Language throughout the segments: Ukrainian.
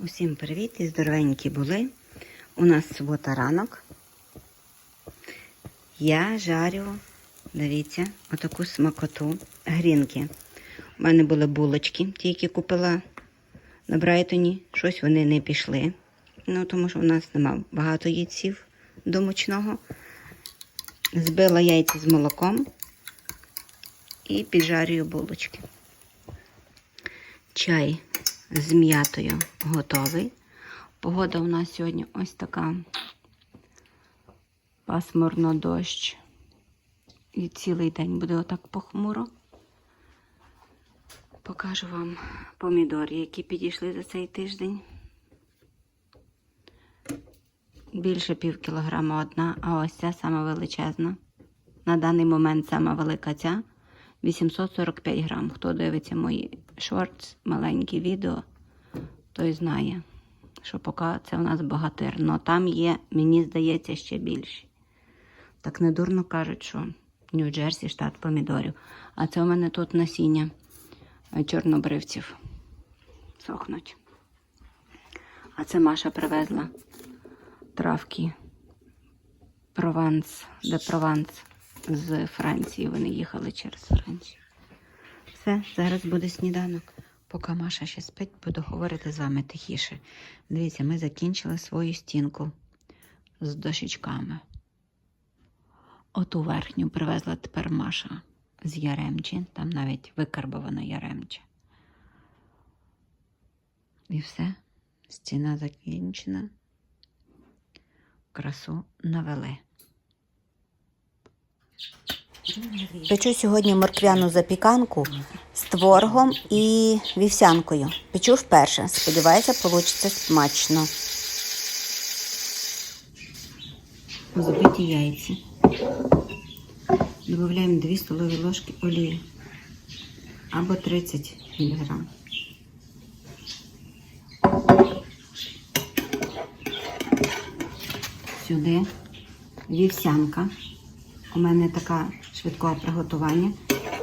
Усім привіт і здоровенькі були. У нас субота ранок. Я жарю, дивіться, отаку смакоту грінки. У мене були булочки, ті, які купила на Брайтоні. Щось вони не пішли. Ну, тому що у нас нема багато яйців до мучного. Збила яйця з молоком і піджарюю булочки. Чай з м'ятою готовий. Погода у нас сьогодні ось така пасмурно дощ. І цілий день буде отак похмуро. Покажу вам помідори, які підійшли за цей тиждень. Більше пів кілограма одна, а ось ця сама величезна. На даний момент сама велика ця 845 грам. Хто дивиться мої шортс, маленькі відео, той знає, що поки це у нас богатир. Но там є, мені здається, ще більші. Так недурно кажуть, що Нью-Джерсі штат помідорів. А це у мене тут насіння е, чорнобривців сохнуть. А це Маша привезла травки Прованс, де Прованс з Франції. Вони їхали через Францію. Все, зараз буде сніданок. Поки Маша ще спить, буду говорити з вами тихіше. Дивіться, ми закінчили свою стінку з дощечками. Оту верхню привезла тепер Маша з Яремчі. Там навіть викарбована Яремча. І все. Стіна закінчена. Красу навели. Печу сьогодні морквяну запіканку з творогом і вівсянкою. Печу вперше. Сподіваюся, вийде смачно. Забиті яйця. Додаємо 2 столові ложки олії або 30 мг. Сюди вівсянка. У мене така швидкого приготування.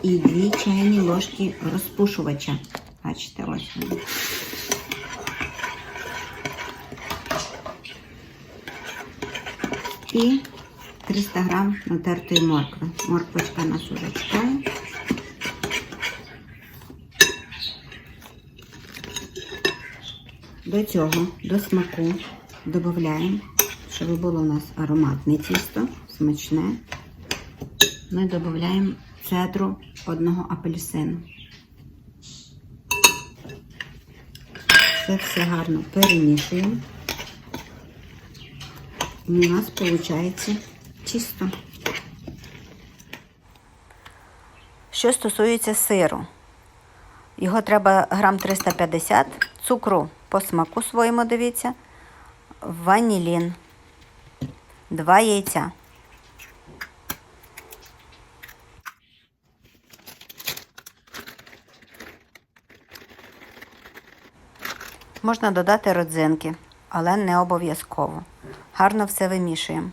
І дві чайні ложки розпушувача. Бачите, ось вони. І 300 грам натертої моркви. Морквочка нас уже чекає. До цього, до смаку, додаємо, щоб було у нас ароматне тісто, смачне. Ми додаємо цедру одного апельсину. Це все гарно перемішуємо. І у нас виходить тісто. Що стосується сиру, його треба грам 350, цукру по смаку своєму, дивіться, ванілін, два яйця. Можна додати родзинки, але не обов'язково. Гарно все вимішуємо.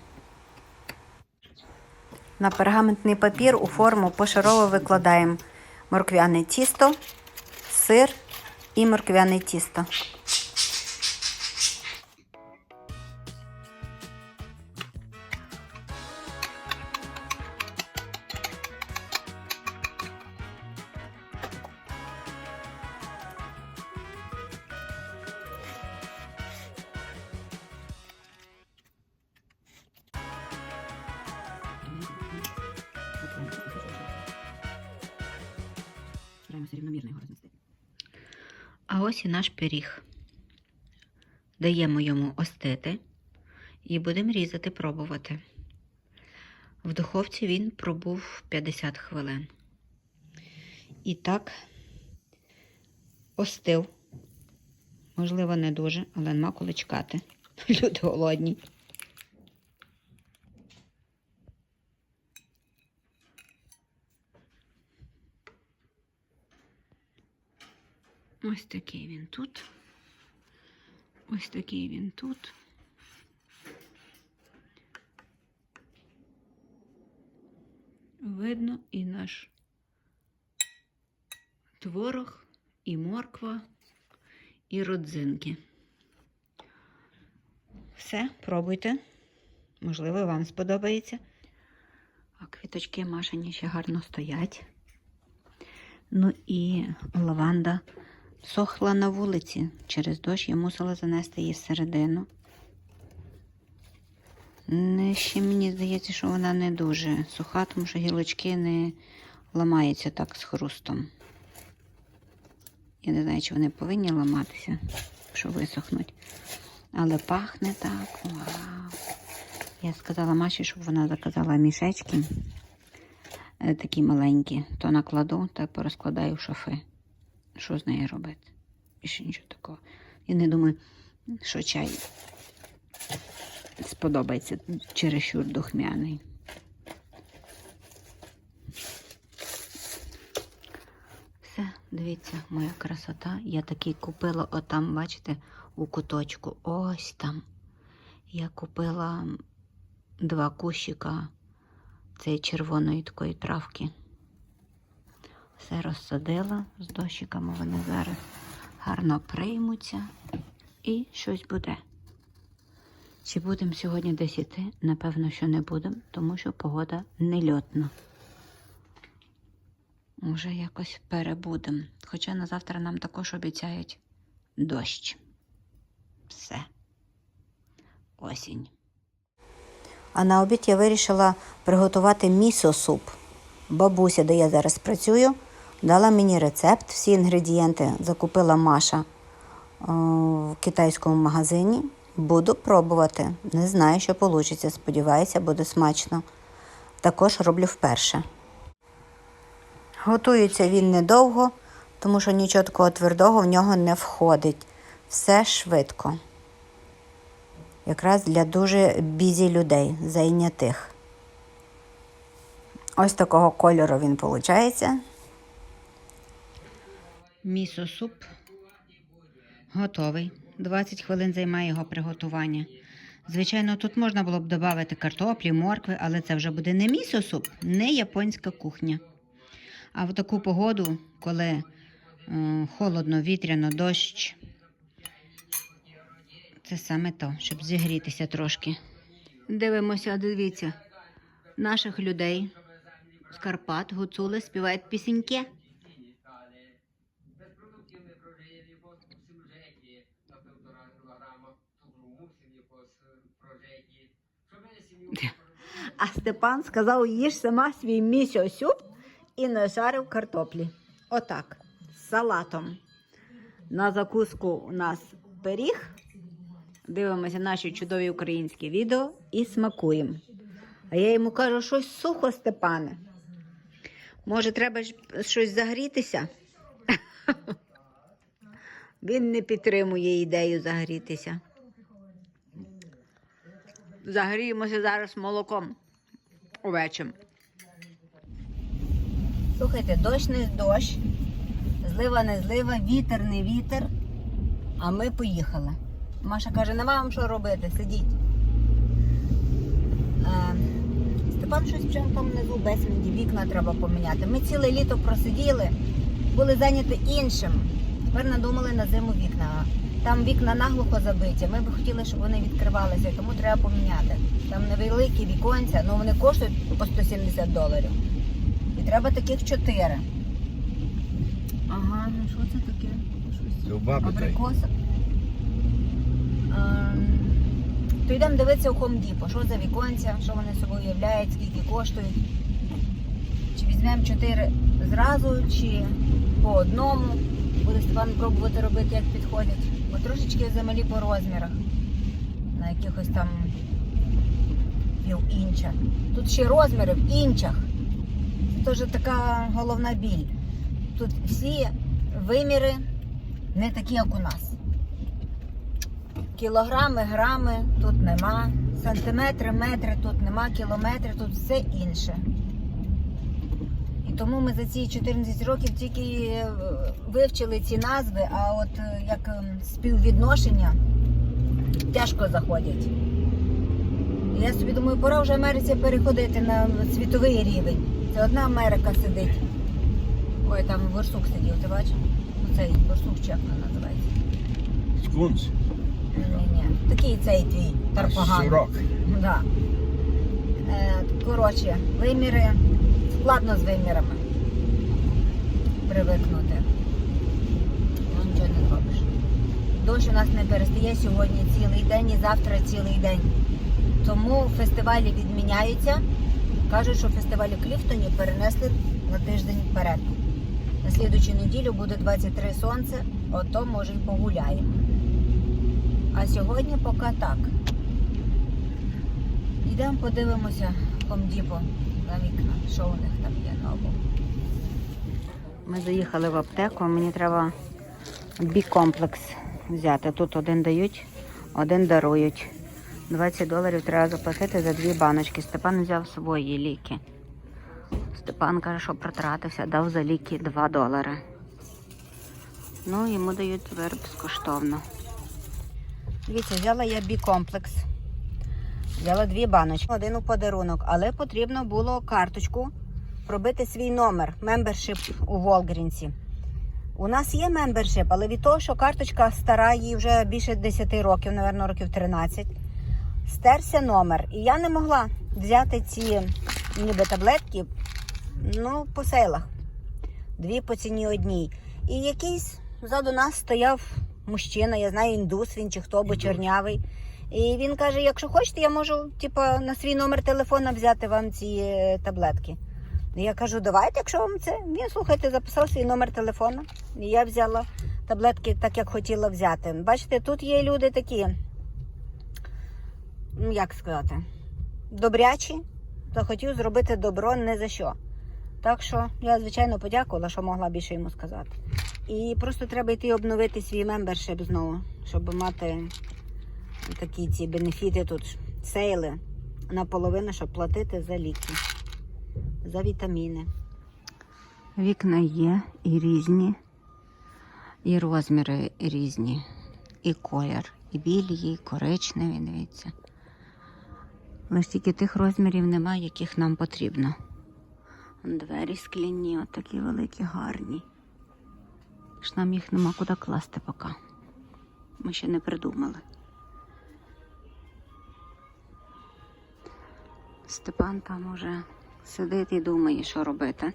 На пергаментний папір у форму пошарово викладаємо морквяне тісто, сир і морквяне тісто. Ось і наш пиріг. Даємо йому остити і будемо різати, пробувати. В духовці він пробув 50 хвилин. І так, остив. Можливо, не дуже, але нема коли чекати. Люди голодні. Ось такий він тут. Ось такий він тут. Видно і наш творог, і морква, і родзинки. Все, пробуйте. Можливо, вам сподобається. А квіточки Машині ще гарно стоять. Ну і лаванда сохла на вулиці. Через дощ я мусила занести її всередину. Не, ще мені здається, що вона не дуже суха, тому що гілочки не ламаються так з хрустом. Я не знаю, чи вони повинні ламатися, якщо висохнуть. Але пахне так. Вау. Я сказала Маші, щоб вона заказала мішечки е, такі маленькі, то накладу та порозкладаю в шафи. Що з нею робити? Більше нічого такого. Я не думаю, що чай сподобається чересчур духмяний. Все, дивіться, моя красота. Я такий купила отам, бачите, у куточку. Ось там. Я купила два кущика цієї червоної такої травки. Все розсадила з дощиками, вони зараз гарно приймуться і щось буде. Чи будемо сьогодні десь іти? Напевно, що не будемо, тому що погода нельотна. Може, якось перебудемо. Хоча на завтра нам також обіцяють дощ. Все. Осінь. А на обід я вирішила приготувати місо-суп. Бабуся, де я зараз працюю, дала мені рецепт. Всі інгредієнти закупила Маша е, в китайському магазині. Буду пробувати. Не знаю, що вийде. Сподіваюся, буде смачно. Також роблю вперше. Готується він недовго, тому що нічого такого твердого в нього не входить. Все швидко. Якраз для дуже бізі людей, зайнятих. Ось такого кольору він виходить. Місо-суп готовий. 20 хвилин займає його приготування. Звичайно, тут можна було б додати картоплі, моркви, але це вже буде не місо-суп, не японська кухня. А в таку погоду, коли е, холодно, вітряно, дощ, це саме то, щоб зігрітися трошки. Дивимося, дивіться, наших людей з Карпат гуцули співають пісеньки. Безпродуктивне прожиє по сюжеті на півтора кілограма цукру мусив по прожиті. Щоб мене сім'ю А Степан сказав, їж сама свій місо-сюп і нажарив картоплі. Отак, з салатом. На закуску у нас пиріг. Дивимося наші чудові українські відео. і смакуємо. А я йому кажу, щось сухо, Степане. Може, треба щось загрітися? Він не підтримує ідею загрітися. Загріємося зараз молоком овечим. Слухайте, дощ не дощ, злива не злива, вітер не вітер. А ми поїхали. Маша каже, нема вам що робити, сидіть. Е, Степан щось вже там внизу безвінді, вікна треба поміняти. Ми ціле літо просиділи, були зайняті іншим. Тепер надумали на зиму вікна. Там вікна наглухо забиті. Ми б хотіли, щоб вони відкривалися, тому треба поміняти. Там невеликі віконця, але вони коштують по 170 доларів. І треба таких чотири. Ага, ну що це таке? Люба абрикосок. Ем, То йдемо дивитися у Home Depot, що за віконця, що вони собою являють, скільки коштують. Чи візьмемо чотири зразу, чи по одному. Буде Степан пробувати робити, як підходять. Трошечки замалі по розмірах. На якихось там пів інча. Тут ще розміри в інчах. Це теж така головна біль. Тут всі виміри не такі, як у нас. Кілограми, грами тут нема, сантиметри, метри тут нема, кілометри, тут все інше. Тому ми за ці 14 років тільки е, вивчили ці назви, а от е, як ем, співвідношення тяжко заходять. Я собі думаю, пора вже Америці переходити на світовий рівень. Це одна Америка сидить. Ой, там борсук сидів, ти бачиш? Оцей борсук чехна називається. Скунс. Ні-ні. Такий цей твій тарпаган. Широкий. Да. Е, коротше, виміри складно з вимірами. Привикнути. Ну, нічого не зробиш. Дощ у нас не перестає сьогодні цілий день і завтра цілий день. Тому фестивалі відміняються. Кажуть, що фестиваль у Кліфтоні перенесли на тиждень вперед. На слідучу неділю буде 23 сонце, ото може й погуляємо. А сьогодні поки так. Йдемо подивимося Хомдіпо на вікна, що у них там є нового. Ми заїхали в аптеку, мені треба бі-комплекс взяти. Тут один дають, один дарують. 20 доларів треба заплатити за дві баночки. Степан взяв свої ліки. Степан каже, що протратився, дав за ліки 2 долари. Ну, йому дають тепер безкоштовно. Дивіться, взяла я бі-комплекс. Взяла дві баночки, один у подарунок, але потрібно було карточку пробити свій номер, мембершип у Волгрінсі. У нас є мембершип, але від того, що карточка стара, їй вже більше 10 років, напевно, років 13, стерся номер. І я не могла взяти ці ніби таблетки ну, по сейлах. Дві по ціні одній. І якийсь ззаду нас стояв мужчина, я знаю, індус він чи хто, бо чорнявий. І він каже: якщо хочете, я можу типа, на свій номер телефона взяти вам ці е, таблетки. Я кажу, давайте, якщо вам це. Він слухайте, записав свій номер телефона. І я взяла таблетки так, як хотіла взяти. Бачите, тут є люди такі, ну як сказати, добрячі, захотів зробити добро не за що. Так що я, звичайно, подякувала, що могла більше йому сказати. І просто треба йти обновити свій мембершип знову, щоб мати такі ці бенефіти тут, сейли наполовину, щоб платити за ліки, за вітаміни. Вікна є і різні, і розміри різні, і колір, і білі, і коричневі, дивіться. Лише тільки тих розмірів немає, яких нам потрібно. Двері скляні, отакі великі, гарні. Ж нам їх нема куди класти поки. Ми ще не придумали. Степан там уже сидить і думає, що робити.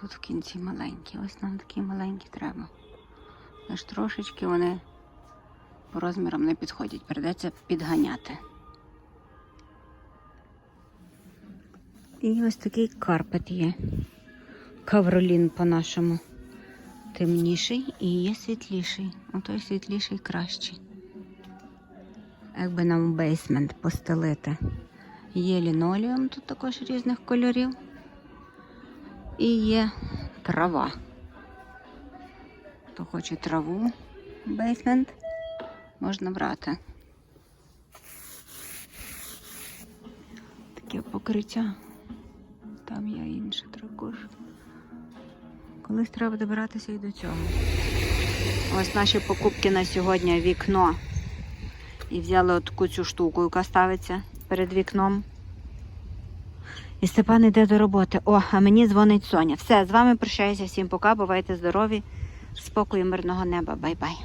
Тут в кінці маленькі. Ось нам такі маленькі треба. Лиш трошечки вони по розмірам не підходять. Придеться підганяти. І ось такий карпет є. Кавролін по-нашому. Темніший і є світліший. Отой світліший кращий. Якби нам бейсмент постелити. Є лінолеум тут також різних кольорів. І є трава. Хто хоче траву, бейсмент, можна брати. Таке покриття. Колись треба добиратися і до цього. Ось наші покупки на сьогодні вікно. І взяли от цю штуку, яка ставиться перед вікном. І Степан йде до роботи. О, а мені дзвонить Соня. Все, з вами прощаюся. Всім пока. Бувайте здорові. Спокою, мирного неба. Бай-бай.